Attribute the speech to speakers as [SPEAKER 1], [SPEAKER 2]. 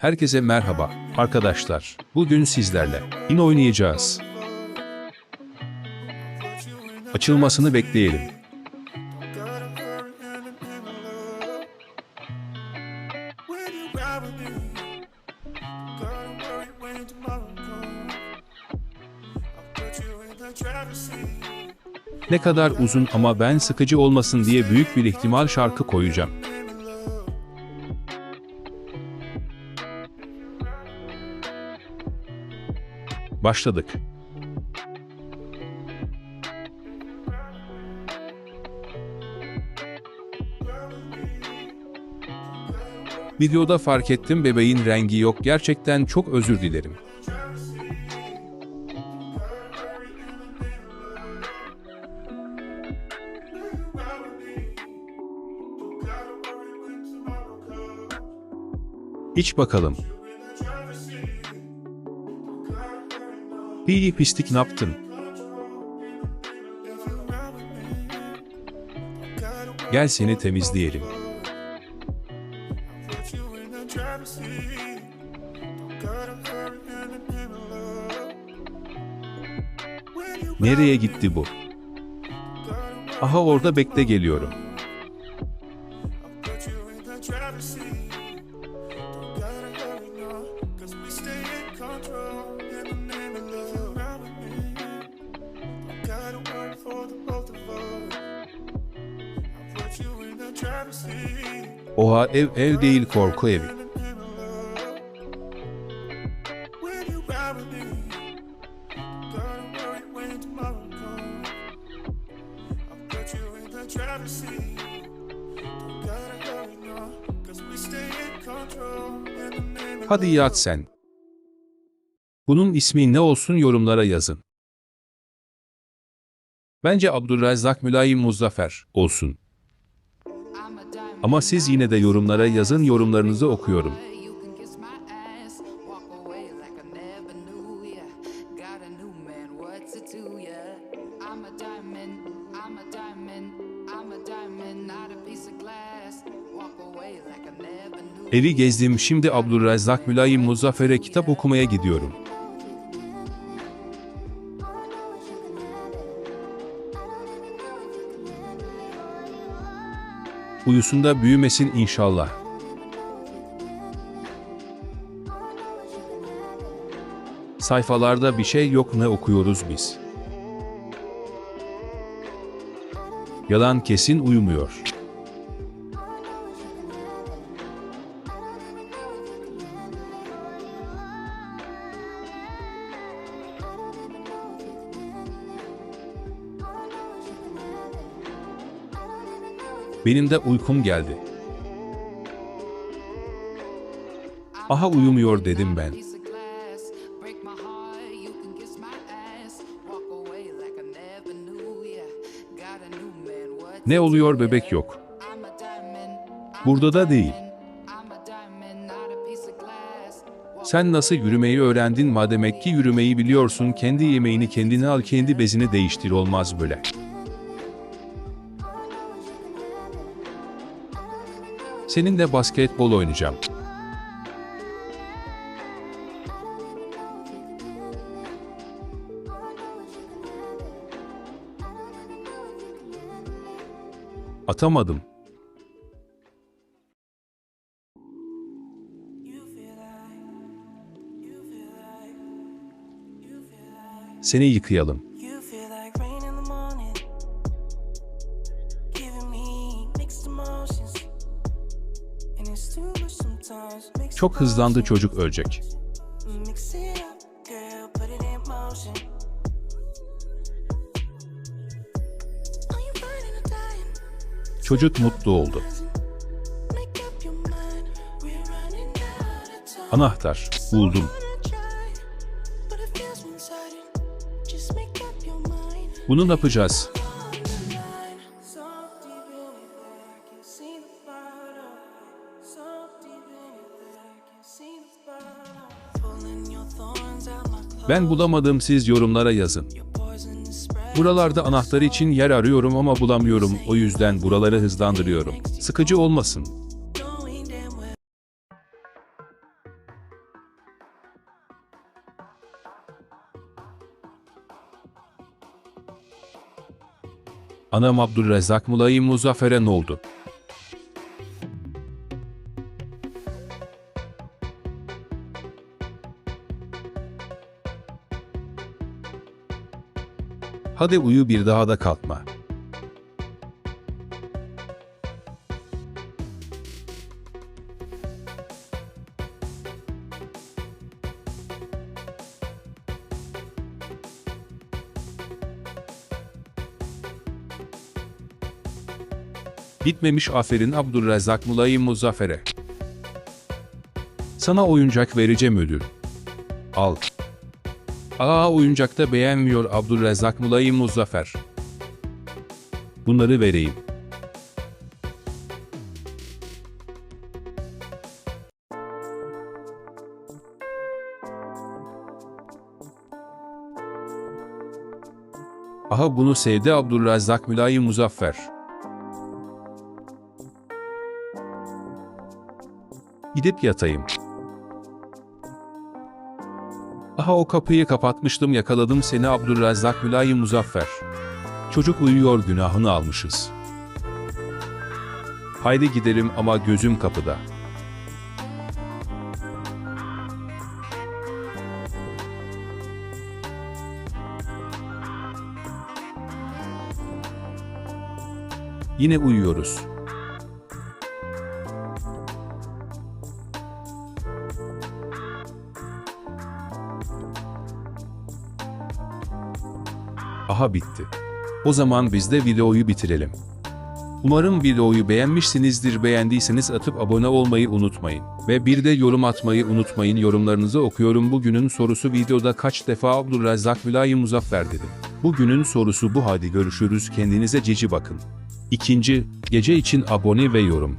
[SPEAKER 1] Herkese merhaba arkadaşlar. Bugün sizlerle yine oynayacağız. Açılmasını bekleyelim. Ne kadar uzun ama ben sıkıcı olmasın diye büyük bir ihtimal şarkı koyacağım. Başladık. Videoda fark ettim bebeğin rengi yok. Gerçekten çok özür dilerim. İç bakalım. İyi pislik ne yaptın? Gel seni temizleyelim. Nereye gitti bu? Aha orada bekle geliyorum.
[SPEAKER 2] Gotta hurry now, 'cause we stay in control in control in the name of
[SPEAKER 1] Hadi yat sen. Bunun ismi ne olsun yorumlara yazın. Bence Abdülrezzak Mülayim Muzaffer olsun. Ama siz yine de yorumlara yazın yorumlarınızı okuyorum.
[SPEAKER 3] You can kiss my ass, walk away like I
[SPEAKER 1] Uyusunda büyümesin inşallah. Sayfalarda bir şey yok ne okuyoruz biz? Yalan kesin uyumuyor. Benim de uykum geldi. Aha uyumuyor dedim ben. Ne oluyor bebek yok. Burada da değil. Sen nasıl yürümeyi öğrendin mademek ki yürümeyi biliyorsun kendi yemeğini kendine al kendi bezini değiştir olmaz böyle. Seninle basketbol oynayacağım. Atamadım. Seni yıkayalım. Çok hızlandı çocuk ölecek.
[SPEAKER 4] mix it up, girl, put it in motion.
[SPEAKER 1] Ben bulamadım siz yorumlara yazın. Buralarda anahtar için yer arıyorum ama bulamıyorum o yüzden buraları hızlandırıyorum. Sıkıcı olmasın. Anam Abdülrezzak Mulayim Muzaffer'e ne oldu? Hadi uyu bir daha da kalkma. Bitmemiş aferin Abdülrezzak Mulayim Muzaffer'e. Sana oyuncak vereceğim ödül. Al. Aa oyuncakta beğenmiyor Abdülrezzak Mulayim Muzaffer. Bunları vereyim. Aha bunu sevdi Abdülrezzak Mülayim Muzaffer. Gidip yatayım. Aha o kapıyı kapatmıştım yakaladım seni Abdülrezzak Mülayim Muzaffer. Çocuk uyuyor günahını almışız. Haydi gidelim ama gözüm kapıda. Yine uyuyoruz. Aha bitti. O zaman biz de videoyu bitirelim. Umarım videoyu beğenmişsinizdir. Beğendiyseniz atıp abone olmayı unutmayın. Ve bir de yorum atmayı unutmayın. Yorumlarınızı okuyorum. Bugünün sorusu videoda kaç defa Abdülrezzak Mülayim Muzaffer dedim. Bugünün sorusu bu hadi görüşürüz. Kendinize cici bakın. İkinci, gece için abone ve yorum.